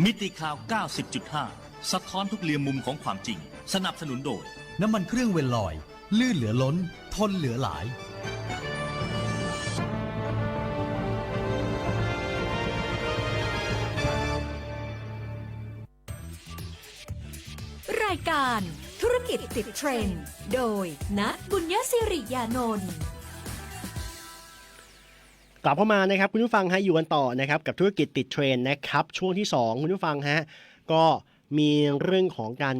มิติข่าว 90.5 สะท้อนทุกเรียมมุมของความจริง สนับสนุนโดย น้ำมันเครื่องเวลลอย ลื่นเหลือล้น ทนเหลือหลาย รายการธุรกิจติดเทรนด์โดยณบุญยศิริยานนท์ กลับเข้ามานะครับคุณผู้ฟังฮะอยู่กันต่อนะครับกับธุรกิจติดเทรนด์นะครับช่วงที่ 2 คุณผู้ฟังฮะก็มีเรื่องของการ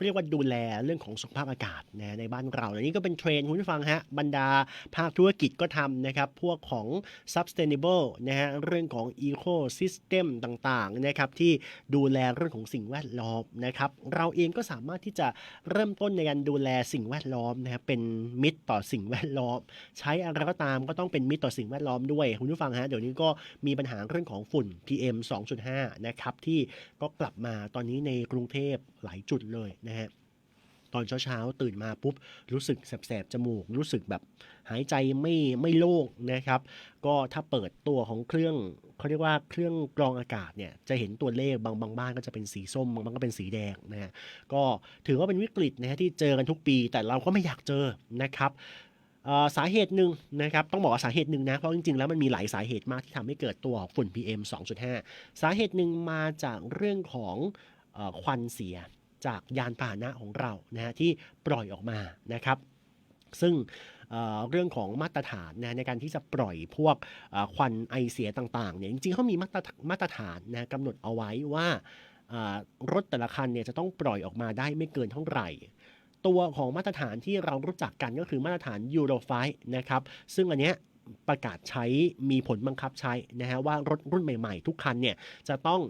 เขาเรียกว่าดูแลเรื่องของสุขภาพอากาศนะในบ้านเราอันนี้ก็เป็นเทรนด์คุณผู้ฟังฮะบรรดาภาคธุรกิจก็ทำนะครับ พวกของ sustainable นะฮะเรื่องของ ecosystem ต่างๆนะครับที่ดูแลเรื่องของสิ่งแวดล้อมนะครับเราเองก็สามารถที่จะเริ่มต้นในการดูแลสิ่งแวดล้อมนะครับเป็นมิตรต่อสิ่งแวดล้อม ใช้อะไรก็ตามก็ต้องเป็นมิตรต่อสิ่งแวดล้อมด้วยคุณผู้ฟังฮะเดี๋ยวนี้ก็มีปัญหาเรื่องของฝุ่น PM 2.5นะครับที่ก็กลับมาตอนนี้ในกรุงเทพหลายจุดเลยนะฮะตอนเช้าๆตื่นมาปุ๊บรู้สึกแสบๆจมูก รู้สึกแบบหายใจไม่ไม่โล่งนะครับ ก็ถ้าเปิดตัวของเครื่องเขาเรียกว่าเครื่องกรองอากาศเนี่ยจะเห็นตัวเลขบางบางบ้านก็จะเป็นสีส้มบางบ้านก็เป็นสีแดงนะฮะก็ถือว่าเป็นวิกฤตนะฮะที่เจอกันทุกปี แต่เราก็ไม่อยากเจอนะครับสาเหตุหนึ่งนะครับต้องบอกว่าสาเหตุหนึ่งนะเพราะจริงๆแล้วมันมีหลายสาเหตุมากที่ทำให้เกิดตัวฝุ่น PM 2.5 สาเหตุหนึ่งมาจากเรื่องของควันเสีย จากยานพาหนะของเรานะฮะที่ปล่อยออกมานะครับ ซึ่งเรื่องของมาตรฐานนะในการที่จะปล่อยพวกควันไอเสียต่างๆเนี่ยจริงๆเขามีมาตรมาตรฐานนะกำหนดเอาไว้ว่ารถแต่ละคันเนี่ยจะต้องปล่อยออกมาได้ไม่เกินเท่าไหร่ ตัวของมาตรฐานที่เรารู้จักกันก็คือมาตรฐาน Euro 5นะครับซึ่งอันเนี้ยประกาศใช้มีผลบังคับใช้นะฮะว่ารถรุ่นใหม่ๆ ทุกคันเนี่ยจะต้อง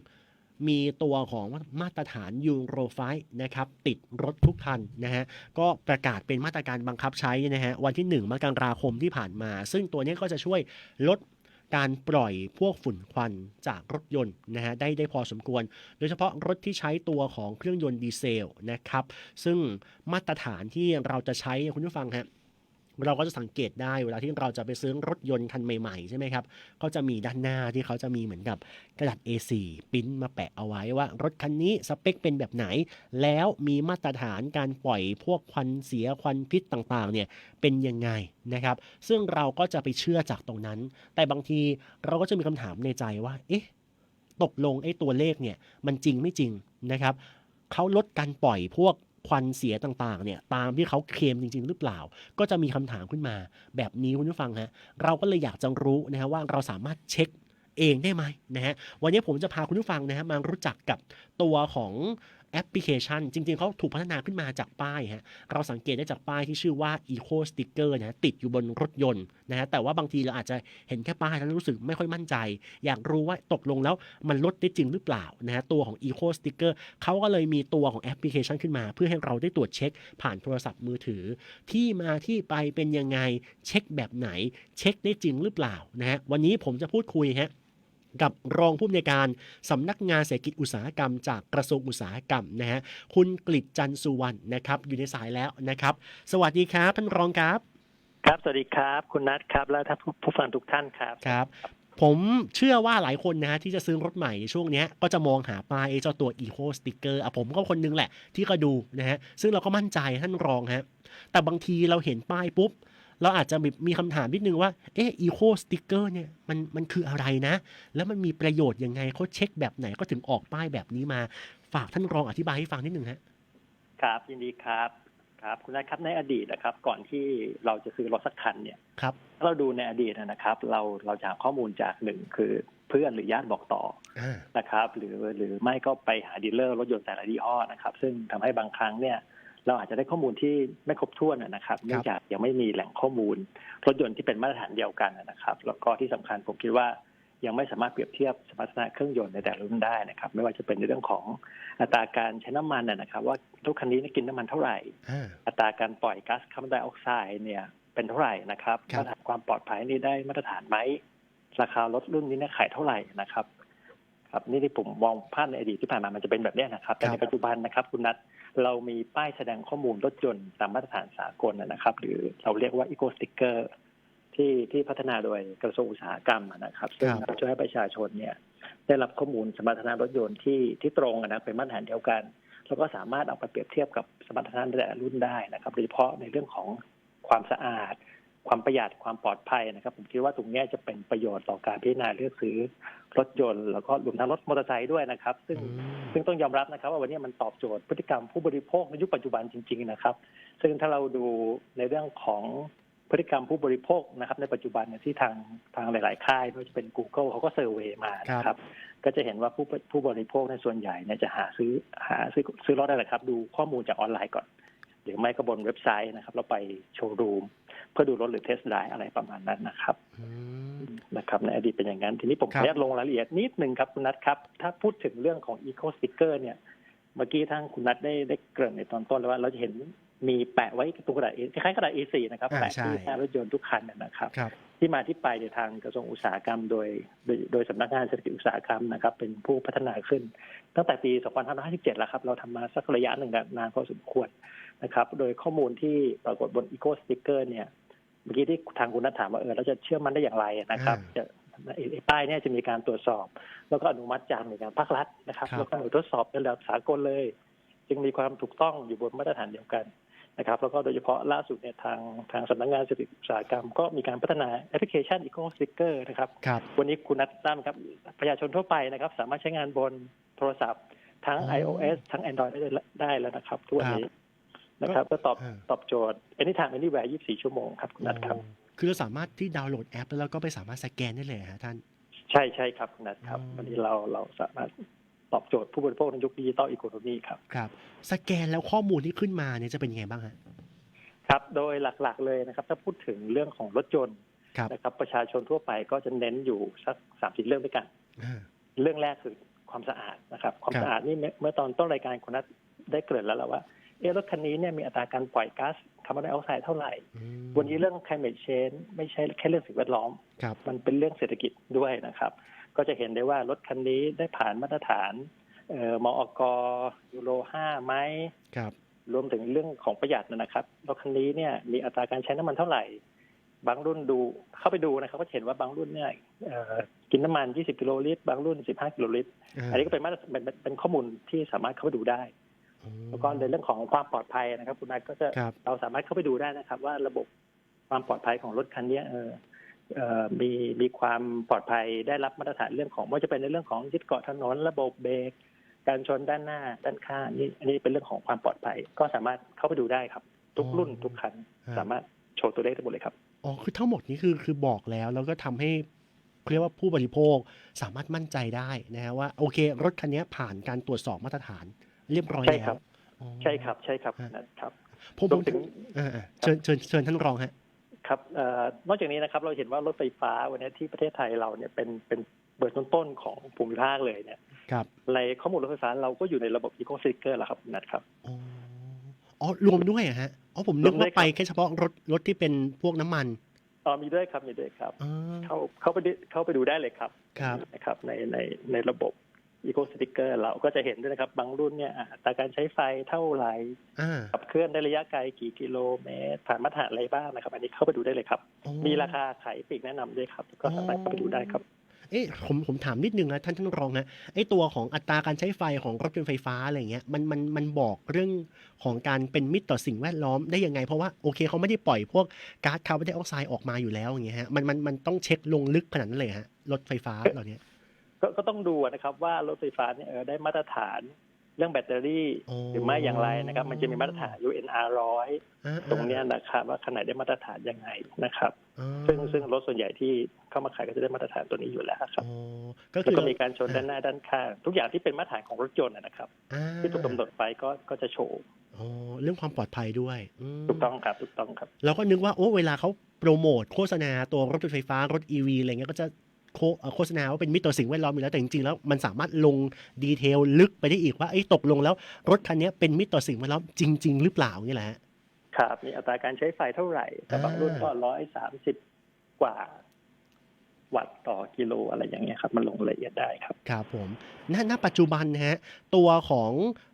มีตัวของมาตรฐาน Euro 5นะครับติดรถทุกคันนะฮะก็ประกาศเป็นมาตรการบังคับใช้นะฮะวันที่ 1 มกราคมที่ผ่านมา ซึ่งตัวนี้ก็จะช่วยลดการปล่อยพวกฝุ่นควันจากรถยนต์นะฮะได้ได้พอสมควร โดยเฉพาะรถที่ใช้ตัวของเครื่องยนต์ดีเซลนะครับ ซึ่งมาตรฐานที่เราจะใช้คุณผู้ฟังฮะ เราก็จะสังเกตได้เวลาที่เราจะไปซื้อรถยนต์คันใหม่ๆใช่ไหมครับก็จะมีด้านหน้าที่เขาจะมีเหมือนกับกระดาษ A4 ปิ้นมาแปะเอาไว้ว่ารถคันนี้สเปคเป็นแบบไหน แล้วมีมาตรฐานการปล่อยพวกควันเสียควันพิษต่างๆเนี่ยเป็นยังไงนะครับ ซึ่งเราก็จะไปเชื่อจากตรงนั้น แต่บางทีเราก็จะมีคำถามในใจว่าเอ๊ะตกลงไอ้ตัวเลขเนี่ยมันจริงไม่จริงนะครับเขาลดการปล่อยพวก ควันเสียต่างๆเนี่ยตามที่เขาเคลมจริง ๆ หรือเปล่า ก็จะมีคำถามขึ้นมา แบบนี้คุณผู้ฟังฮะเราก็เลยอยากจะรู้นะฮะว่าเราสามารถเช็คเองได้ไหมนะฮะวันนี้ผมจะพาคุณผู้ฟังนะฮะมารู้จักกับตัวของ แอปพลิเคชัน จริง ๆเขาถูกพัฒนาขึ้นมาจากป้ายฮะเราสังเกตได้จากป้ายที่ชื่อว่า Eco Sticker นะฮะติดอยู่บนรถยนต์นะฮะแต่ว่าบางทีเราอาจจะเห็นแค่ป้ายแล้วรู้สึกไม่ค่อยมั่นใจ อยากรู้ว่าตกลงแล้วมันลดได้จริงหรือเปล่านะฮะตัวของ Eco Sticker เขาก็เลยมีตัวของแอปพลิเคชันขึ้นมา เพื่อให้เราได้ตรวจเช็ค ผ่านโทรศัพท์มือถือ ที่มาที่ไปเป็นยังไงเช็คแบบไหน เช็คได้จริงหรือเปล่านะฮะวันนี้ผมจะพูดคุยฮะ กับรองผู้อำนวยการสำนักงานเศรษฐกิจอุตสาหกรรม จากกระทรวงอุตสาหกรรมนะฮะคุณกฤษจันทร์สุวรรณนะครับ อยู่ในสายแล้วนะครับ สวัสดีครับท่านรองครับ ครับสวัสดีครับ คุณนัทครับ และท่านผู้ผู้ฟังทุกท่านครับครับ ผมเชื่อว่าหลายคนนะฮะที่จะซื้อรถใหม่ในช่วงเนี้ยก็จะมองหาป้ายไอ้เจ้าตัว Eco Sticker อะผมก็คนนึงแหละที่ก็ดูนะฮะซึ่งเราก็มั่นใจท่านรองฮะแต่บางทีเราเห็นป้ายปุ๊บ เราอาจจะมีมีคำถามนิดนึงว่า เอ๊ะ Eco Sticker เนี่ยมันมันคืออะไรนะ แล้วมันมีประโยชน์ยังไงเขาเช็คแบบไหนก็ถึงออกป้ายแบบนี้มา ฝากท่านรองอธิบายให้ฟังนิดนึงฮะครับยินดีครับครับคุณนัทครับในอดีตนะครับ ก่อนที่เราจะซื้อรถสักคันเนี่ยครับถ้าเราดูในอดีตนะครับ เราเราจะหาข้อมูลจากหนึ่งคือเพื่อนหรือญาติบอกต่ออ่านะครับ หรือหรือไม่ก็ไปหาดีลเลอร์รถยนต์แต่ละยี่ห้อนะครับ ซึ่งทำให้บางครั้งเนี่ย เราอาจจะได้ข้อมูลที่ไม่ครบถ้วนนะครับ เนื่องจากยังไม่มีแหล่งข้อมูล รถยนต์ที่เป็นมาตรฐานเดียวกันนะครับ แล้วก็ที่สำคัญผมคิดว่ายังไม่สามารถเปรียบเทียบสมรรถนะเครื่องยนต์ในแต่ละรุ่นได้นะครับ ไม่ว่าจะเป็นในเรื่องของอัตราการใช้น้ำมันนะนะครับ ว่ารถคันนี้กินน้ำมันเท่าไหร่อ่าอัตราการปล่อยก๊าซคาร์บอนไดออกไซด์เนี่ยเป็นเท่าไหร่นะครับครับมาตรฐานความปลอดภัยนี่ได้มาตรฐานไหมราคารถรุ่นนี้เนี่ยขายเท่าไหร่นะครับ ครับนี่ที่ผมมองภาพในอดีตที่ผ่านมามันจะเป็นแบบเนี้ยนะครับ แต่ในปัจจุบันนะครับ คุณนัทเรามีป้ายแสดงข้อมูลรถยนต์ตามมาตรฐานสากลนะครับ หรือเราเรียกว่า Eco Sticker ที่ที่พัฒนาโดยกระทรวงอุตสาหกรรมนะครับซึ่งครับช่วยให้ประชาชนเนี่ย ได้รับข้อมูลสมรรถนะรถยนต์ที่ที่ตรงอะนะเป็นมาตรฐานเดียวกัน แล้วก็สามารถเอาไปเปรียบเทียบกับสมรรถนะแต่ละรุ่นได้นะครับโดยเฉพาะในเรื่องของความสะอาด ความประหยัดความปลอดภัยนะครับ ผมคิดว่าตรงเนี้ยจะเป็นประโยชน์ต่อการพิจารณาเลือกซื้อ รถยนต์แล้วก็รวมทั้งรถมอเตอร์ไซค์ด้วยนะครับ ซึ่งอืมซึ่งต้องยอมรับนะครับ ว่าวันนี้มันตอบโจทย์พฤติกรรมผู้บริโภคในยุคปัจจุบันจริง ๆ นะครับ ซึ่งถ้าเราดูในเรื่องของพฤติกรรมผู้บริโภคนะครับ ในปัจจุบันเนี่ยที่ทางทางหลาย ๆ ค่ายไม่ว่าจะเป็น Google เขาก็เซอร์เวย์มานะครับ ก็จะเห็นว่าผู้ผู้บริโภคในส่วนใหญ่เนี่ยจะหาซื้อหาซื้อซื้อรถได้แหละครับ ดูข้อมูลจากออนไลน์ก่อนหรือไม่ก็บนเว็บไซต์นะครับ เราไปโชว์รูม เพื่อดูรถหรือเทสไดอะไรประมาณนั้นนะครับอืมนะครับในอดีตเป็นอย่างนั้น ทีนี้ผมขครัอบอนุญาตลงรายละเอียดนิดนึงครับคุณนัทครับ ถ้าพูดถึงเรื่องของ Eco Sticker เนี่ยเมื่อกี้ทั้งคุณนัทได้ได้เกริ่นในตอนต้นแล้วว่าเราจะเห็นมีแปะไว้ตรงกระดาษ A คล้ายๆกระดาษ A4 นะครับอ่าแปะที่ใช่หน้ารถยนต์ทุกคันนะนะครับครับ ที่มาที่ไปในยทางกระทรวงอุตสาหกรรมโดยโดยโดยสำนักงานเศรษฐกิจอุตสาหกรรมนะครับ เป็นผู้พัฒนาขึ้น ตั้งแต่ปี 2557 แล้วครับ เราทำมาสักระยะหนึ่งแล้วนานพอสมควร นะครับ โดยข้อมูลที่ปรากฏบน Eco Sticker เนี่ย เมื่อกี้ที่ทางคุณนัทถามว่าเออเราจะเชื่อมันได้อย่างไรนะครับอ่าจะไอ้ไอ้ป้ายเนี่ยจะมีการตรวจสอบ แล้วก็อนุมัติจากหน่วยงานภาครัฐนะครับครับ แล้วก็หน่วยทดสอบในระดับสากลเลย จึงมีความถูกต้องอยู่บนมาตรฐานเดียวกันนะครับ แล้วก็โดยเฉพาะล่าสุดเนี่ยทางทางสำนักงานเศรษฐกิจอุตสาหกรรม ก็มีการพัฒนาแอปพลิเคชัน Eco Sticker นะครับครับวันนี้คุณนัททราบไหมครับประชาชนทั่วไปนะครับ สามารถใช้งานบนโทรศัพท์ทั้งอ๋อ iOS ทั้ง Android ได้ได้แล้วนะครับทุกวันนี้ นะครับก็ตอบอ่าตอบโจทย์ anytime anywhere 24 ชั่วโมงครับคุณนัทครับอ๋อคือเราสามารถที่ดาวน์โหลดแอป แล้วเราก็ไปสามารถสแกนได้เลยฮะท่าน ใช่ใช่ครับคุณนัทครับอืมวันนี้เราเราสามารถตอบโจทย์ผู้บริโภคในยุคดิจิตอลอีโคโนมีครับ ครับ สแกนแล้วข้อมูลที่ขึ้นมาเนี่ยจะเป็นยังไงบ้างฮะครับ โดยหลักๆเลยนะครับ ถ้าพูดถึงเรื่องของรถยนต์ครับนะครับ ประชาชนทั่วไปก็จะเน้นอยู่สักสามสิบเรื่องด้วยกันอ่าเรื่องแรกคือความสะอาดนะครับ ความครับสะอาดนี่เมื่อเมื่อตอนต้นรายการคุณนัทได้เกริ่นแล้วแหละว่า เออรถคันนี้เนี่ยมีอัตราการปล่อยก๊าซคาร์บอนไดออกไซด์เท่าไหร่อืมวันนี้เรื่อง climate change ไม่ใช่แค่เรื่องสิ่งแวดล้อมครับมันเป็นเรื่องเศรษฐกิจด้วยนะครับ ก็จะเห็นได้ว่ารถคันนี้ได้ผ่านมาตรฐานเอ่อมอกยูโร5ไหมครับรวมถึงเรื่องของประหยัดนะครับรถคันนี้เนี่ยมีอัตราการใช้น้ำมันเท่าไหร่ บางรุ่นดูเข้าไปดูนะครับก็จะเห็นว่าบางรุ่นเนี่ยเอ่อกินน้ำมัน 20 กิโลลิตร บางรุ่น 15 กิโลลิตร อันนี้ก็เป็นมาตรเป็นเป็นเป็นข้อมูลที่สามารถเข้าไปดูได้ แล้วก็ในเรื่องของความปลอดภัยนะครับ คุณนายก็จะครับเราสามารถเข้าไปดูได้นะครับ ว่าระบบความปลอดภัยของรถคันเนี้ยเออเอ่อมีมีความปลอดภัยได้รับมาตรฐานเรื่องของไม่ว่าจะเป็นในเรื่องของยึดเกาะถนนระบบเบรกการชนด้านหน้าด้านข้างนี่อันนี้เป็นเรื่องของความปลอดภัย ก็สามารถเข้าไปดูได้ครับ ทุกรุ่นทุกคันสามารถโชว์ตัวเลขได้หมดเลยครับอ๋อคือทั้งหมดนี้คือคือบอกแล้วแล้วก็ทำให้เรียกว่าผู้บริโภคสามารถมั่นใจได้นะฮะว่าโอเค รถคันนี้ผ่านการตรวจสอบมาตรฐาน เรียบร้อยใช่แล้ครัวบอ๋อใช่ครับ ใช่ครับฮะนะครับ ผมรผวมมถึงอ่าๆเชิญเชิญเชิญท่านรองฮะ ครับเอ่อนอกจากนี้นะครับเราเห็นว่ารถไฟฟ้าวันนี้ที่ประเทศไทยเราเนี่ยเป็นเป็นเบอร์ต้นๆของภูมิภาคเลยเนี่ยครับในข้อมูลรถไฟฟ้าเราก็อยู่ในระบบ Eco Sticker แล้วครับคุณนัทครับ อ๋ออ๋อรวมด้วยเหรอฮะอ๋อผมนึกรวมด้ว่าวยครับ ไปแค่เฉพาะรถรถที่เป็นพวกน้ำมันอ๋อมีด้วยครับมีด้วยครับ อ๋อเข้าเข้าไปดูเข้าไปดูได้เลยครับครับนะครับในในในระบบ Eco Sticker เราก็จะเห็นด้วยนะครับ บางรุ่นเนี่ยอัตราการใช้ไฟเท่าไหร่อ่าขับเคลื่อนได้ระยะไกลกี่กิโลเมตรผ่านมาตรฐานอะไรบ้างนะครับ อันนี้เข้าไปดูได้เลยครับอ๋อมีราคาขายปลีกแนะนำด้วยครับ ก็สามารถเข้าไปดูได้ครับเอ๊ะผมผมถามนิดนึงนะท่านท่านรองฮะไอ้ตัวของอัตราการใช้ไฟของรถยนต์ไฟฟ้าอะไรเงี้ยมันมันมันบอกเรื่องของการเป็นมิตรต่อสิ่งแวดล้อมได้ยังไง เพราะว่าโอเคเขาไม่ได้ปล่อยพวกก๊าซคาร์บอนไดออกไซด์ออกมาอยู่แล้วอย่างเงี้ยฮะมันมันมันต้องเช็คลงลึกขนาดนั้นเลยฮะรถไฟฟ้าเหล่านี้ ก็ก็ต้องดูนะครับว่ารถไฟฟ้าเนี่ยเออได้มาตรฐานเรื่องแบตเตอรี่อ๋อหรือไม่อย่างไรนะครับ มันจะมีมาตรฐาน UNR ร้อยอ่าตรงเนี้ยนะครับว่าขนาดได้มาตรฐานยังไงนะครับอ่าซึ่งซึ่งรถส่วนใหญ่ที่เข้ามาขายก็จะได้มาตรฐานตัวนี้อยู่แล้วครับอ๋อก็แล้วคือก็มีการชนด้านหน้าด้านข้างทุกอย่างที่เป็นมาตรฐานของรถยนต์นะนะครับอ่าที่ถูกกำหนดไปก็ก็จะโชว์อ๋อเรื่องความปลอดภัยด้วยอืมถูกต้องครับถูกต้องครับเราก็นึกว่าโอ้เวลาเขาโปรโมทโฆษณาตัวรถยนต์ไฟฟ้ารถ EV อะไรเงี้ยก็จะ โฆเอ่อโฆษณาว่าเป็นมิตรต่อสิ่งแวดล้อมอยู่แล้วแต่จริงๆแล้วมันสามารถลงดีเทลลึกไปได้อีกว่าไอ้ยตกลงแล้วรถคันนี้เป็นมิตรต่อสิ่งแวดล้อมจริง ๆ หรือเปล่านี่แหละฮะครับมีอัตราการใช้ไฟเท่าไหร่แต่บางอ่ารุ่นก็ร้อยสามสิบกว่าวัตต์ต่อกิโลอะไรอย่างเงี้ยครับมันลงละเอียดได้ครับครับผมณณปัจจุบันนะฮะตัวของ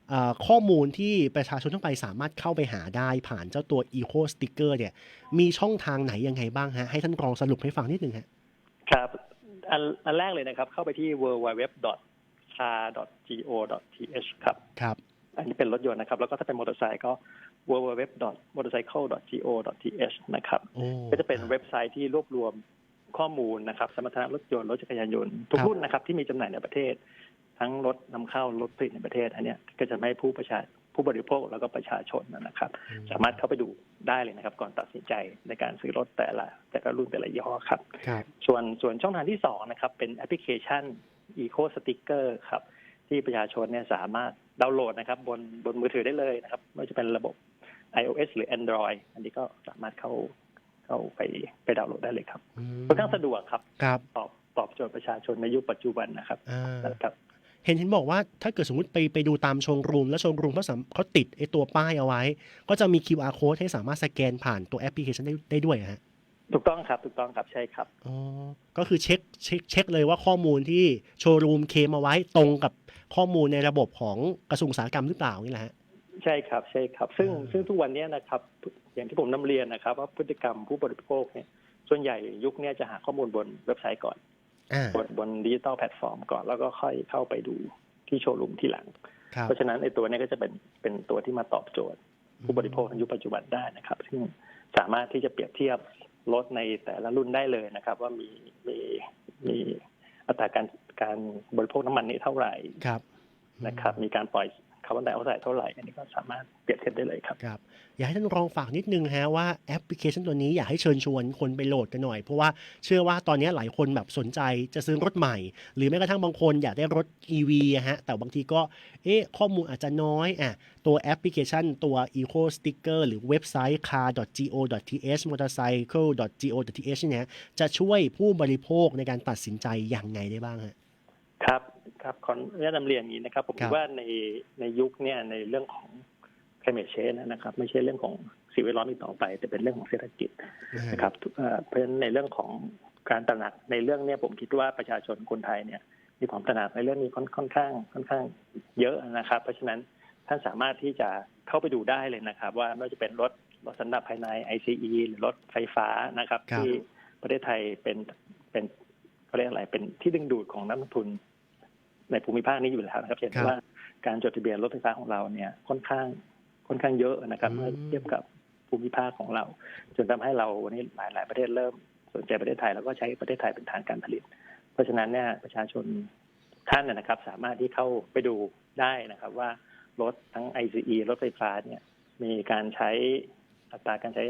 เออข้อมูลที่ประชาชนทั่วไปสามารถเข้าไปหาได้ผ่านเจ้าตัว Eco Sticker เนี่ย มีช่องทางไหนยังไงบ้างฮะ ให้ท่านรองสรุปให้ฟังนิดนึงฮะครับ ออันอันแรกเลยนะครับ เข้าไปที่ www.car.go.th ครับครับ อันนี้เป็นรถยนต์นะครับ แล้วก็ถ้าเป็นมอเตอร์ไซค์ก็ www.motorcycle.go.th นะครับโอ้ก็จะเป็นเว็บไซต์ที่รวบรวมข้อมูลนะครับ สมรรถนะรถยนต์รถจักรยานยนต์ทุกครับรุ่นนะครับที่มีจำหน่ายในประเทศ ทั้งรถนำเข้ารถผลิตในประเทศ อันเนี้ยก็จะไม่ให้ผู้ประชา ผู้บริโภคแล้วก็ประชาชนนะครับ สามารถเข้าไปดูได้เลยนะครับ ก่อนตัดสินใจในการซื้อรถแต่ละ แต่ละรุ่นแต่ละยี่ห้อครับครับ ส่วนส่วนช่องทางที่สองนะครับ เป็นแอปพลิเคชัน Eco Sticker ครับ ที่ประชาชนเนี่ยสามารถดาวน์โหลดนะครับ บนบนมือถือได้เลยนะครับไม่ว่าจะเป็นระบบ iOS หรือ Android อันนี้ก็สามารถเข้าเข้าไปไปดาวน์โหลดได้เลยครับอืมค่อนข้างสะดวกครับครับ ตอบตอบโจทย์ประชาชนในยุคปัจจุบันนะครับอ่านะครับ เห็นเห็นบอกว่าถ้าเกิดสมมติไปไปดูตามโชว์รูม แล้วโชว์รูมเขาสามเขาติดไอตัวป้ายเอาไว้ ก็จะมี QR code ให้สามารถสแกนผ่านตัวแอปพลิเคชันได้ได้ด้วยเหรอฮะถูกต้องครับถูกต้องครับใช่ครับอ๋อก็คือเช็คเช็คเช็คเลยว่าข้อมูลที่โชว์รูมเคลมเอาไว้ตรงกับข้อมูลในระบบของกระทรวงอุตสาหกรรมหรือเปล่านี่แหละฮะใช่ครับใช่ครับ ซึ่งอ่าซึ่งทุกวันนี้นะครับ อย่างที่ผมนำเรียนนะครับ ว่าพฤติกรรมผู้บริโภคเนี่ยส่วนใหญ่ยุคเนี้จะหาข้อมูลบนเว็บไซต์ก่อนอ่า บนบนดิจิตอลแพลตฟอร์มก่อนแล้วก็ค่อยเข้าไปดูที่โชว์รูมทีหลังครับเพราะฉะนั้นไอ้ตัวเนี้ก็จะเป็นเป็นตัวที่มาตอบโจทย์ ผู้บริโภคในยุคปัจจุบันได้นะครับ ซึ่งสามารถที่จะเปรียบเทียบรถในแต่ละรุ่นได้เลยนะครับ ว่ามีมีมีอัตราการการบริโภคน้ำมันนี้เท่าไหร่ครับนะครับ มีการปล่อย คาร์บอนไดออกไซด์เท่าไหร่ อันนี้ก็สามารถเปรียบเทียบได้เลยครับครับ อยากให้ท่านรองฝากนิดนึงฮะว่าแอปพลิเคชันตัวนี้อยากให้เชิญชวนคนไปโหลดกันหน่อย เพราะว่าเชื่อว่าตอนนี้หลายคนแบบสนใจจะซื้อรถใหม่ หรือแม้กระทั่งบางคนอยากได้รถ EV อะฮะแต่บางทีก็เอ๊ะข้อมูลอาจจะน้อยอะตัวแอปพลิเคชันตัว Eco Sticker หรือเว็บไซต์ car.go.th motorcycle.go.th เนี่ยจะช่วยผู้บริโภคในการตัดสินใจอย่างไงได้บ้างฮะครับ ครับขออนุญาตนำเรียนอย่างนี้นะครับ ผมครัคิบดว่าในในยุคเนี่ยในเรื่องของ climate change นะครับ ไม่ใช่เรื่องของสิ่งแวดล้อมอีกต่อไป แต่เป็นเรื่องของเศรษฐกิจนะครับเอ่อเพราะฉะนั้นในเรื่องของการตระหนักในเรื่องเนี้ผมคิดว่าประชาชนคนไทยเนี่ย มีความตระหนักในเรื่องนี้ค่อนค่อนข้างค่อนข้างเยอะนะครับ เพราะฉะนั้นท่านสามารถที่จะเข้าไปดูได้เลยนะครับ ว่าไม่ว่าจะเป็นรถรถสันดาปภายใน ICE หรือรถไฟฟ้านะครับครับ ที่ประเทศไทยเป็นเป็นเขาเรียกอะไรเป็นที่ดึงดูดของนักลงทุน ในภูมิภาคนี้อยู่แล้วนะครับเห็นครับว่าการจดทะเบียนรถไฟฟ้าของเราเนี่ยค่อนข้างค่อนข้างเยอะนะครับอืมเมื่อเทียบกับภูมิภาคของเรา จนทำให้เราวันนี้หลายหลายๆประเทศเริ่มสนใจประเทศไทยแล้วก็ใช้ประเทศไทยเป็นฐานการผลิต เพราะฉะนั้นเนี่ยประชาชนท่านนะนะครับ สามารถที่เข้าไปดูได้นะครับ ว่ารถทั้ง ICE รถไฟฟ้าเนี่ย มีการใช้อัตราการใช้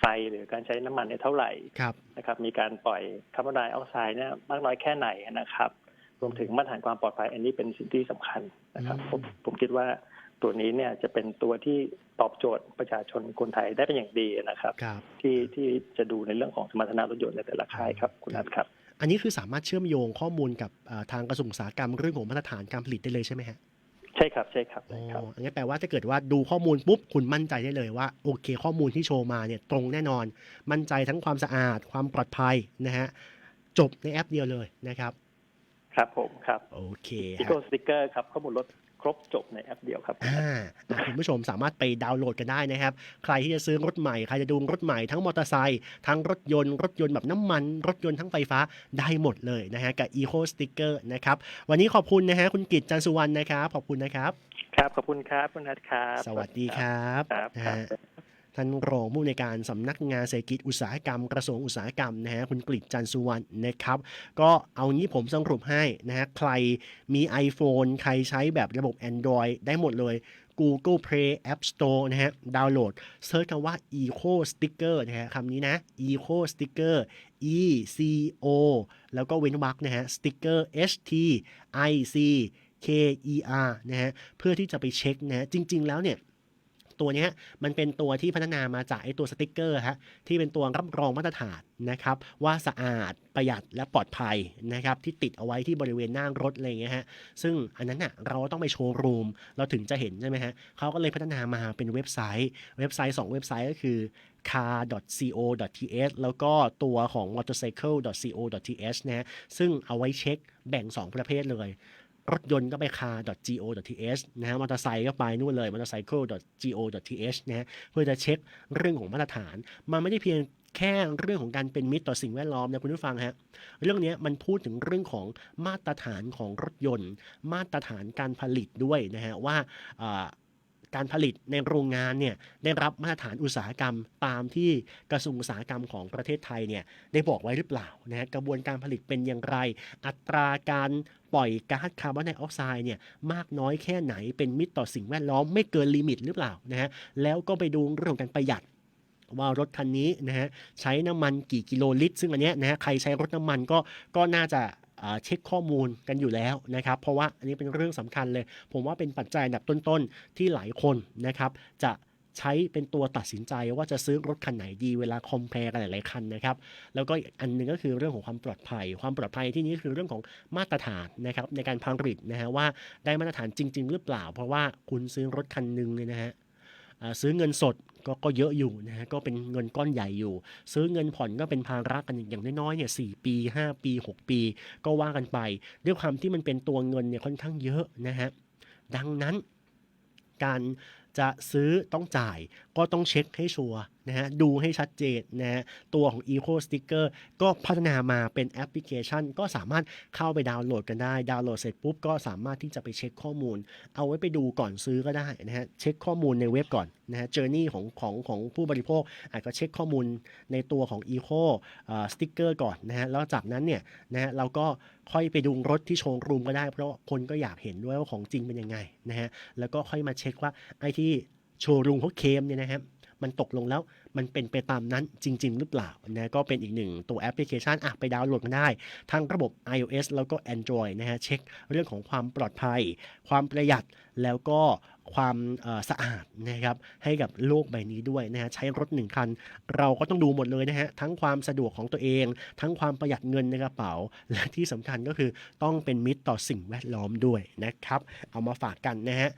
ไฟหรือการใช้น้ำมันเนี่ยเท่าไหร่ครับนะครับ มีการปล่อยคาร์บอนไดออกไซด์เนี่ยมากน้อยแค่ไหนนะครับ รวมถึงมาตรฐานความปลอดภัย อันนี้เป็นสิ่งที่สำคัญนะครับอืมผมผมคิดว่าตัวนี้เนี่ยจะเป็นตัวที่ตอบโจทย์ประชาชนคนไทยได้เป็นอย่างดีนะครับครับที่ที่จะดูในเรื่องของสมรรถนะรถยนต์ในแต่ละค่ายครับคุณนัทครับ อันนี้คือสามารถเชื่อมโยงข้อมูลกับเอ่อทางกระทรวงอุตสาหกรรมเรื่องของมาตรฐานการผลิตได้เลยใช่ไหมฮะใช่ครับใช่ครับอ๋ใช่ครับออันนี้แปลว่าถ้าเกิดว่าดูข้อมูลปุ๊บคุณมั่นใจได้เลยว่าโอเค ข้อมูลที่โชว์มาเนี่ยตรงแน่นอน มั่นใจทั้งความสะอาด ความปลอดภัยนะฮะจบในแอปเดียวเลยนะครับ ครับผมครับโอเคอีฮะโก้สติกเกอร์ครับข้อมูลรถครบจบในแอปเดียวครับอ่าอะคุณผู้ชมสามารถไปดาวน์โหลดกันได้นะครับ ใครที่จะซื้อรถใหม่ใครจะดูรถใหม่ทั้งมอเตอร์ไซค์ทั้งรถยนต์ รถยนต์แบบน้ำมัน รถยนต์ทั้งไฟฟ้าได้หมดเลยนะฮะกับ Eco Sticker นะครับวันนี้ขอบคุณนะฮะคุณกิตจันทร์สุวรรณนะครับขอบคุณนะครับ ครับขอบคุณครับคุณนัทครับ สวัสดีครับ ท่านรองผู้ในการสำนักงานเศรษฐกิจอุตสาหกรรมกระทรวงอุตสาหกรรมนะฮะคุณกฤษจันทร์สุวรรณนะครับ ก็เอางี้ผมสรุปให้นะฮะใครมี iPhone ใครใช้แบบระบบ Android ได้หมดเลย Google Play App Store นะฮะ ดาวน์โหลดเซิร์ชคำว่า Eco Sticker นะฮะคำนี้นะ Eco Sticker E C O แล้วก็เว้นวรรคนะฮะ Sticker H T I C K E R นะฮะ เพื่อที่จะไปเช็คนะฮะจริง ๆ แล้วเนี่ย ตัวเนี้ยมันเป็นตัวที่พัฒนามาจากไอตัวสติกเกอร์ฮะที่เป็นตัวรับรองมาตรฐานนะครับว่าสะอาดประหยัดและปลอดภัยนะครับที่ติดเอาไว้ที่บริเวณหน้ารถอะไรอย่างเงี้ยฮะซึ่งอันนั้นน่ะเราต้องไปโชว์รูมเราถึงจะเห็นใช่ไหมฮะเขาก็เลยพัฒนามาเป็นเว็บไซต์ เว็บไซต์ 2 เว็บไซต์ก็คือ car.co.th แล้วก็ตัวของ motorcycle.co.th นะฮะซึ่งเอาไว้เช็คแบ่ง 2 ประเภทเลย รถยนต์ก็ไป car.go.th นะฮะมอเตอร์ไซค์ก็ไปนู่นเลย motorcycle.go.th นะฮะเพื่อจะเช็คเรื่องของมาตรฐาน มันไม่ได้เพียงแค่เรื่องของการเป็นมิตรต่อสิ่งแวดล้อมนะคุณผู้ฟังฮะเรื่องนี้มันพูดถึงเรื่องของมาตรฐานของรถยนต์ มาตรฐานการผลิตด้วยนะฮะว่า การผลิตในโรงงานเนี่ยได้รับมาตรฐานอุตสาหกรรมตามที่กระทรวงอุตสาหกรรมของประเทศไทยเนี่ยได้บอกไว้หรือเปล่านะฮะกระบวนการผลิตเป็นอย่างไร อัตราการปล่อยก๊าซคาร์บอนไดออกไซด์เนี่ยมากน้อยแค่ไหนเป็นมิตรต่อสิ่งแวดล้อมไม่เกินลิมิตหรือเปล่านะฮะแล้วก็ไปดูเรื่องการประหยัดว่ารถคันนี้นะฮะใช้น้ำมันกี่กิโลลิตร ซึ่งอันเนี้ยนะฮะใครใช้รถน้ำมันก็ก็น่าจะ เช็คข้อมูลกันอยู่แล้วนะครับ เพราะว่าอันนี้เป็นเรื่องสำคัญเลย ผมว่าเป็นปัจจัยอันดับต้นๆ ที่หลายคนนะครับจะใช้เป็นตัวตัดสินใจว่าจะซื้อรถคันไหนดีเวลาคอมเพลกันหลายๆคันนะครับ แล้วก็อีกอันหนึงก็คือเรื่องของความปลอดภัย ความปลอดภัยที่นี้คือเรื่องของมาตรฐานนะครับในการผลิตนะฮะว่าได้มาตรฐานจริง ๆ หรือเปล่า เพราะว่าคุณซื้อรถคันหนึ่งเนี่ยนะฮะ ซื้อเงินสดก็ก็เยอะอยู่นะฮะก็เป็นเงินก้อนใหญ่อยู่ ซื้อเงินผ่อนก็เป็นภาระกันอย่างน้อยๆเนี่ยสปี 5 ปี 6 ปี ก็ว่ากันไป ด้วยความที่มันเป็นตัวเงินเนี่ยค่อนข้างเยอะนะฮะดังนั้นการจะซื้อต้องจ่ายก็ต้องเช็คให้ชัวร์ นะฮะดูให้ชัดเจนนะฮะตัวของ Eco Sticker ก็พัฒนามาเป็นแอปพลิเคชัน ก็สามารถเข้าไปดาวน์โหลดกันได้ ดาวน์โหลดเสร็จปุ๊บก็สามารถที่จะไปเช็คข้อมูล เอาไว้ไปดูก่อนซื้อก็ได้นะฮะเช็คข้อมูลในเว็บก่อนนะฮะเจอร์นี่ของของของผู้บริโภค อาจจะเช็คข้อมูลในตัวของ Eco สติ๊กเกอร์ก่อนนะฮะแล้วจากนั้นเนี่ยนะฮะเราก็ค่อยไปดูรถที่โชว์รูมก็ได้ เพราะคนก็อยากเห็นด้วยว่าของจริงเป็นยังไงนะฮะแล้วก็ค่อยมาเช็คว่าไอ้ที่โชว์รูมเขาเคมเนี่ยนะครับ มันตกลงแล้ว มันเป็นไปตามนั้นจริง ๆ หรือเปล่านะก็เป็นอีกหนึ่งตัวแอปพลิเคชันอะไปดาวน์โหลดกันได้ ทั้งระบบ iOS แล้วก็ Android นะฮะเช็คเรื่องของความปลอดภัย ความประหยัดแล้วก็ความสะอาดนะครับให้กับโลกใบนี้ด้วยนะฮะใช้รถหนึ่งคัน เราก็ต้องดูหมดเลยนะฮะทั้งความสะดวกของตัวเอง ทั้งความประหยัดเงินในกระเป๋า และที่สำคัญก็คือต้องเป็นมิตรต่อสิ่งแวดล้อมด้วยนะครับ เอามาฝากกันนะฮะ